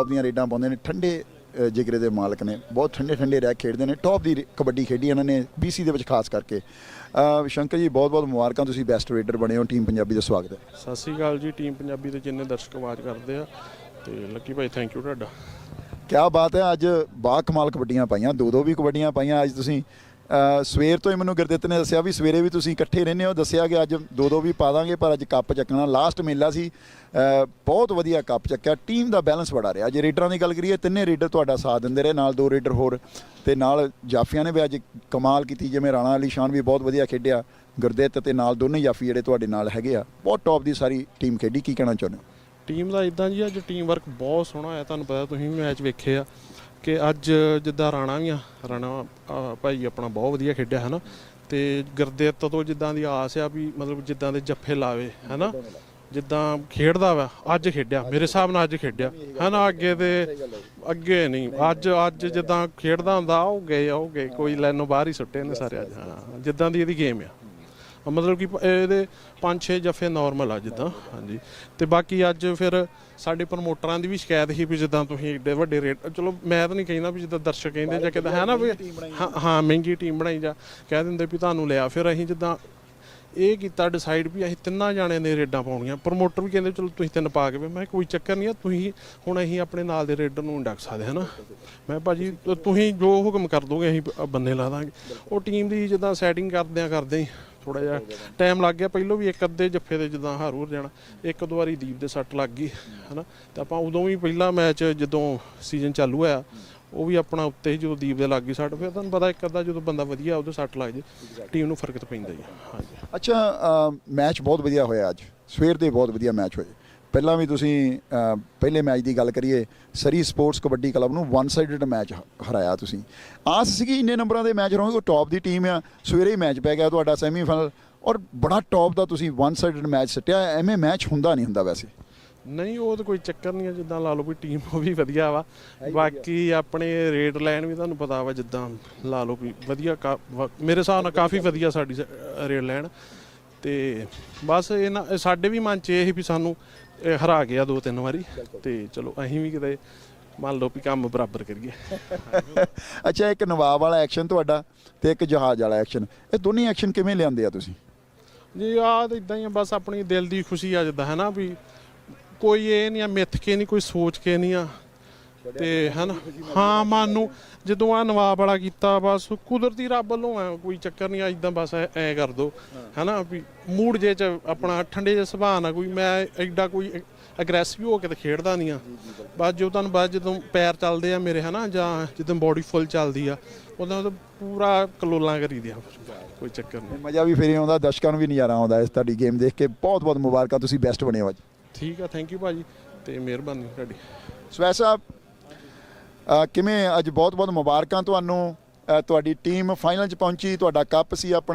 ਆਪਣੀਆਂ ਰੇਡਾਂ ਪਾਉਂਦੇ ਨੇ ਠੰਡੇ ਜਿਗਰੇ ਦੇ ਮਾਲਕ ਨੇ ਬਹੁਤ ਠੰਡੇ ਠੰਡੇ ਰਹਿ ਖੇਡਦੇ ਨੇ ਟੌਪ ਦੀ ਕਬੱਡੀ ਖੇਡੀ ਇਹਨਾਂ ਨੇ BC ਦੇ ਵਿੱਚ ਖਾਸ ਕਰਕੇ। ਸ਼ੰਕਰ ਜੀ ਬਹੁਤ ਬਹੁਤ ਮੁਬਾਰਕਾਂ ਤੁਸੀਂ ਬੈਸਟ ਰੇਡਰ ਬਣੇ ਹੋ ਟੀਮ ਪੰਜਾਬੀ ਦਾ ਸਵਾਗਤ ਹੈ। ਸਤਿ ਸ਼੍ਰੀ ਅਕਾਲ ਜੀ ਟੀਮ ਪੰਜਾਬੀ ਦੇ ਜਿੰਨੇ ਦਰਸ਼ਕ ਆਵਾਜ਼ ਕਰਦੇ ਆ ਤੇ ਲੱਕੀ ਭਾਈ ਥੈਂਕ ਯੂ ਤੁਹਾਡਾ। ਕਿਆ ਬਾਤ ਹੈ ਅੱਜ ਬਾ ਕਮਾਲ ਕਬੱਡੀਆਂ ਪਾਈਆਂ ਦੋ ਦੋ ਵੀ ਕਬੱਡੀਆਂ ਪਾਈਆਂ ਅੱਜ ਤੁਸੀਂ ਸਵੇਰ ਤੋਂ ਹੀ ਮੈਨੂੰ ਗੁਰਦਿੱਤ ਨੇ ਦੱਸਿਆ ਵੀ ਸਵੇਰੇ ਵੀ ਤੁਸੀਂ ਇਕੱਠੇ ਰਹਿੰਦੇ ਹੋ। ਦੱਸਿਆ ਕਿ ਅੱਜ ਦੋ ਦੋ ਵੀ ਪਾ ਦਾਂਗੇ, ਪਰ ਅੱਜ ਕੱਪ ਚੱਕਣਾ ਲਾਸਟ ਮੇਲਾ ਸੀ। ਬਹੁਤ ਵਧੀਆ ਕੱਪ ਚੱਕਿਆ। ਟੀਮ ਦਾ ਬੈਲੈਂਸ ਬੜਾ ਰਿਹਾ। ਜੇ ਰੀਡਰਾਂ ਦੀ ਗੱਲ ਕਰੀਏ, ਤਿੰਨੇ ਰੀਡਰ ਤੁਹਾਡਾ ਸਾਥ ਦਿੰਦੇ ਰਹੇ, ਨਾਲ ਦੋ ਰੀਡਰ ਹੋਰ। ਤੇ ਨਾਲ ਜਾਫੀਆਂ ਨੇ ਵੀ ਅੱਜ ਕਮਾਲ ਕੀਤੀ, ਜਿਵੇਂ ਰਾਣਾ ਅਲੀ ਸ਼ਾਨ ਵੀ ਬਹੁਤ ਵਧੀਆ ਖੇਡਿਆ। ਗੁਰਦਿੱਤ ਤੇ ਨਾਲ ਦੋਨੇ ਜਾਫੀ ਜਿਹੜੇ ਤੁਹਾਡੇ ਨਾਲ ਹੈਗੇ ਆ। ਬਹੁਤ ਟੌਪ ਦੀ ਸਾਰੀ ਟੀਮ ਖੇਡੀ। ਕੀ ਕਹਿਣਾ ਚਾਹੁੰਦੇ ਹੋ? ਟੀਮ ਦਾ ਇਦਾਂ ਜੀ, ਅੱਜ ਟੀਮ ਵਰਕ ਬਹੁਤ ਸੋਹਣਾ ਹੋਇਆ। ਤੁਹਾਨੂੰ ਪਤਾ ਤੁਸੀਂ ਮੈਚ ਵੇਖੇ ਆ। ਕਿ ਅੱਜ ਜਿੱਦਾਂ ਰਾਣਾ ਵੀ ਆ, ਰਾਣਾ ਭਾਈ ਆਪਣਾ ਬਹੁਤ ਵਧੀਆ ਖੇਡਿਆ ਹੈ ਨਾ ਤੇ ਗੁਰਦਿੱਤ ਤੋਂ ਜਿੱਦਾਂ ਦੀ ਆਸ ਆ ਵੀ ਮਤਲਬ ਜਿੱਦਾਂ ਦੇ ਜੱਫੇ ਲਾਵੇ ਹੈ ਨਾ ਜਿੱਦਾਂ ਖੇਡਦਾ ਵਾ, ਅੱਜ ਖੇਡਿਆ, ਮੇਰੇ ਹਿਸਾਬ ਨਾਲ ਅੱਜ ਖੇਡਿਆ ਹੈ ਨਾ ਅੱਗੇ ਤੇ ਅੱਗੇ ਨਹੀਂ, ਅੱਜ ਅੱਜ ਜਿੱਦਾਂ ਖੇਡਦਾ ਹੁੰਦਾ, ਉਹ ਗਏ ਉਹ ਗਏ, ਕੋਈ ਲੈਨੋਂ ਬਾਹਰ ਹੀ ਸੁੱਟੇ ਨੇ ਸਾਰੇ ਅੱਜ, ਹਾਂ। ਜਿੱਦਾਂ ਦੀ ਇਹਦੀ ਗੇਮ ਆ। ਮਤਲਬ ਕਿ ਪ- ਇਹਦੇ 5-6 ਜਫੇ ਨਾਰਮਲ ਆ ਜਿੱਦਾਂ ਹਾਂਜੀ। ਤੇ ਬਾਕੀ ਅੱਜ ਫਿਰ ਸਾਡੇ ਪ੍ਰਮੋਟਰਾਂ ਦੀ ਵੀ ਸ਼ਿਕਾਇਤ ਸੀ ਵੀ ਜਿੱਦਾਂ ਤੁਸੀਂ ਏਡੇ ਵੱਡੇ ਰੇਟ ਚਲੋ ਮੈਂ ਤਾਂ ਨਹੀਂ ਕਹਿੰਦਾ ਵੀ ਜਿੱਦਾਂ ਦਰਸ਼ਕ ਕਹਿੰਦੇ ਜਾਂ ਕਿਦਾਂ ਹੈ ਨਾ ਵੀ ਹਾਂ ਹਾਂ ਮਹਿੰਗੀ ਟੀਮ ਬਣਾਈ ਜਾ ਕਹਿ ਦਿੰਦੇ ਵੀ ਤੁਹਾਨੂੰ ਲਿਆ। ਫਿਰ ਅਸੀਂ ਜਿੱਦਾਂ ਇਹ ਕੀਤਾ ਡਿਸਾਈਡ ਵੀ ਅਸੀਂ ਤਿੰਨਾਂ ਜਾਣਿਆਂ ਦੇ ਰੇਡਾਂ ਪਾਉਣੀਆਂ। ਪ੍ਰਮੋਟਰ ਵੀ ਕਹਿੰਦੇ ਚਲੋ ਤੁਸੀਂ ਤਿੰਨ ਪਾ ਕੇ ਵੇ ਮੈਂ ਕਿਹਾ ਕੋਈ ਚੱਕਰ ਨਹੀਂ ਆ ਤੁਸੀਂ ਹੁਣ ਅਸੀਂ ਆਪਣੇ ਨਾਲ ਦੇ ਰੇਡਰ ਨੂੰ ਡੱਕ ਸਕਦੇ ਹਾਂ ਨਾ? ਮੈਂ ਭਾਜੀ ਤ- ਤੁਸੀਂ ਜੋ ਹੁਕਮ ਕਰ ਦੋਗੇ ਅਸੀਂ ਬ- ਬੰਦੇ ਲਾ ਦਾਂਗੇ। ਉਹ ਟੀਮ ਦੀ ਜਿੱਦਾਂ ਸੈਟਿੰਗ ਕਰਦਿਆਂ ਕਰਦੇ ਥੋੜਾ ਜਿਹਾ ਟਾਈਮ ਲੱਗ ਗਿਆ। ਪਹਿਲੋਂ ਵੀ ਇੱਕ ਅੱਧੇ ਜੱਫੇ ਦੇ ਜਿੱਦਾਂ ਹਾਰੂ ਜਾਣਾ ਇੱਕ ਦੋ ਵਾਰੀ ਦੀਪ ਦੇ ਸੱਟ ਲੱਗ ਗਈ ਹਨਾ। ਤੇ ਆਪਾਂ ਉਦੋਂ ਵੀ ਪਹਿਲਾ ਮੈਚ ਜਦੋਂ ਸੀਜ਼ਨ ਚਾਲੂ ਹੋਇਆ ਉਹ ਵੀ ਆਪਣਾ ਉੱਤੇ ਹੀ ਜਦੋਂ ਦੀਪ ਦੇ ਲੱਗ ਗਈ ਸੱਟ ਫਿਰ ਤੁਹਾਨੂੰ ਪਤਾ ਇੱਕ ਅੱਧਾ ਜਦੋਂ ਬੰਦਾ ਵਧੀਆ ਉਹਦੇ ਸੱਟ ਲੱਗ ਜੇ ਟੀਮ ਨੂੰ ਫ਼ਰਕ ਤਾਂ ਪੈਂਦਾ ਹੀ ਆ। ਹਾਂਜੀ। ਅੱਛਾ ਮੈਚ ਬਹੁਤ ਵਧੀਆ ਹੋਇਆ ਅੱਜ। ਸਵੇਰ ਦੇ ਬਹੁਤ ਵਧੀਆ ਮੈਚ ਹੋਏ। ਪਹਿਲਾਂ ਵੀ ਤੁਸੀਂ ਪਹਿਲੇ ਮੈਚ ਦੀ ਗੱਲ ਕਰੀਏ ਸਰੀ ਸਪੋਰਟਸ ਕਬੱਡੀ ਕਲੱਬ ਨੂੰ ਵਨ ਸਾਈਡਡ ਮੈਚ ਹਰਾਇਆ ਤੁਸੀਂ। ਆਸ ਸੀਗੀ ਇੰਨੇ ਨੰਬਰਾਂ ਦੇ ਮੈਚ ਰਹੋਗੇ ਉਹ ਟੌਪ ਦੀ ਟੀਮ ਆ ਸਵੇਰੇ ਹੀ ਮੈਚ ਪੈ ਗਿਆ ਤੁਹਾਡਾ ਸੈਮੀਫਾਈਨਲ ਔਰ ਬੜਾ ਟੌਪ ਦਾ ਤੁਸੀਂ ਵਨ ਸਾਈਡਡ ਮੈਚ ਸੱਟਿਆ ਐਵੇਂ ਮੈਚ ਹੁੰਦਾ ਨਹੀਂ ਹੁੰਦਾ ਵੈਸੇ। ਨਹੀਂ ਉਹ ਤਾਂ ਕੋਈ ਚੱਕਰ ਨਹੀਂ ਆ ਜਿੱਦਾਂ ਲਾ ਲਓ ਵੀ ਟੀਮ ਉਹ ਵੀ ਵਧੀਆ ਵਾ। ਬਾਕੀ ਆਪਣੇ ਰੇਡ ਲਾਈਨ ਵੀ ਤੁਹਾਨੂੰ ਪਤਾ ਵਾ ਜਿੱਦਾਂ ਲਾ ਲਓ ਵੀ ਵਧੀਆ ਮੇਰੇ ਹਿਸਾਬ ਨਾਲ ਕਾਫੀ ਵਧੀਆ ਸਾਡੀ ਰੇਡ ਲਾਈਨ ਤੇ ਬਸ ਇਹ ਸਾਡੇ ਵੀ ਮਨ 'ਚ ਇਹ ਸੀ ਵੀ ਸਾਨੂੰ ਇਹ ਹਰਾ ਗਿਆ ਦੋ ਤਿੰਨ ਵਾਰੀ ਤੇ ਚਲੋ ਅਸੀਂ ਵੀ ਕਿਤੇ ਮੰਨ ਲਓ ਵੀ ਕੰਮ ਬਰਾਬਰ ਕਰੀਏ। ਅੱਛਾ ਇੱਕ ਨਵਾਬ ਵਾਲਾ ਐਕਸ਼ਨ ਤੁਹਾਡਾ ਤੇ ਇੱਕ ਜਹਾਜ਼ ਵਾਲਾ ਐਕਸ਼ਨ ਇਹ ਦੋਨੇ ਐਕਸ਼ਨ ਕਿਵੇਂ ਲਿਆਂਦੇ ਆ ਤੁਸੀਂ? ਜੀ ਆਹ ਤਾਂ ਇਦਾਂ ਹੀ ਆ ਬਸ ਆਪਣੀ ਦਿਲ ਦੀ ਖੁਸ਼ੀ ਆ ਜਿੱਦਾਂ ਹੈ ਨਾ ਵੀ ਕੋਈ ਇਹ ਨਹੀਂ ਆ ਮਿੱਥ ਕੇ ਨਹੀਂ ਕੋਈ ਸੋਚ ਕੇ ਨਹੀਂ ਆ। ਤੇ ਹਨਾ ਹਾਂ ਮਨ ਨੂੰ ਜਦੋਂ ਆ ਨਵਾਬ ਵਾਲਾ ਕੀਤਾ ਬਸ ਕੁਦਰਤੀ ਰੱਬ ਵੱਲੋਂ ਆ ਕੋਈ ਚੱਕਰ ਨਹੀਂ ਆ ਇਦਾਂ ਬਸ ਐ ਕਰ ਦੋ ਹਨਾ ਵੀ ਮੂਡ ਜੇ ਚ ਆਪਣਾ ਠੰਡੇ ਜਿਹੇ ਸੁਭਾਅ ਨਾਲ ਕੋਈ ਮੈਂ ਐਡਾ ਕੋਈ ਅਗਰੈਸਿਵ ਹੋ ਕੇ ਤੇ ਖੇਡਦਾ ਨਹੀਂ ਆ। ਬਸ ਜੋ ਤੁਹਾਨੂੰ ਬਾਅਦ ਜਦੋਂ ਪੈਰ ਚੱਲਦੇ ਆ ਮੇਰੇ ਹਨਾ ਜਾਂ ਜਦੋਂ ਬਾਡੀ ਫੁੱਲ ਚੱਲਦੀ ਆ ਉਦੋਂ ਤਾਂ ਪੂਰਾ ਕਲੋਲਾਂ ਕਰੀਦੇ ਆ ਕੋਈ ਚੱਕਰ ਨਹੀਂ। ਮਜ਼ਾ ਵੀ ਫੇਰੇ ਆਉਂਦਾ ਦਰਸ਼ਕਾਂ ਨੂੰ ਵੀ ਨਜ਼ਾਰਾ ਆਉਂਦਾ ਇਸ ਤੁਹਾਡੀ ਗੇਮ ਦੇਖ ਕੇ। ਬਹੁਤ ਬਹੁਤ ਮੁਬਾਰਕਾਂ ਤੁਸੀਂ ਬੈਸਟ ਬਣੇ ਹੋ ਅੱਜ। ਠੀਕ ਆ ਥੈਂਕ ਯੂ ਭਾਜੀ ਤੇ ਮਿਹਰਬਾਨੀ ਤੁਹਾਡੀ। ਸਵੈ ਸਾਹਿਬ ਕਿਵੇਂ ਅੱਜ ਬਹੁਤ ਬਹੁਤ ਮੁਬਾਰਕਾਂ ਤੁਹਾਨੂੰ? ਤੁਹਾਡੀ ਟੀਮ ਫਾਈਨਲ 'ਚ ਪਹੁੰਚੀ, ਤੁਹਾਡਾ ਕੱਪ ਸੀ ਆਪਣਾ।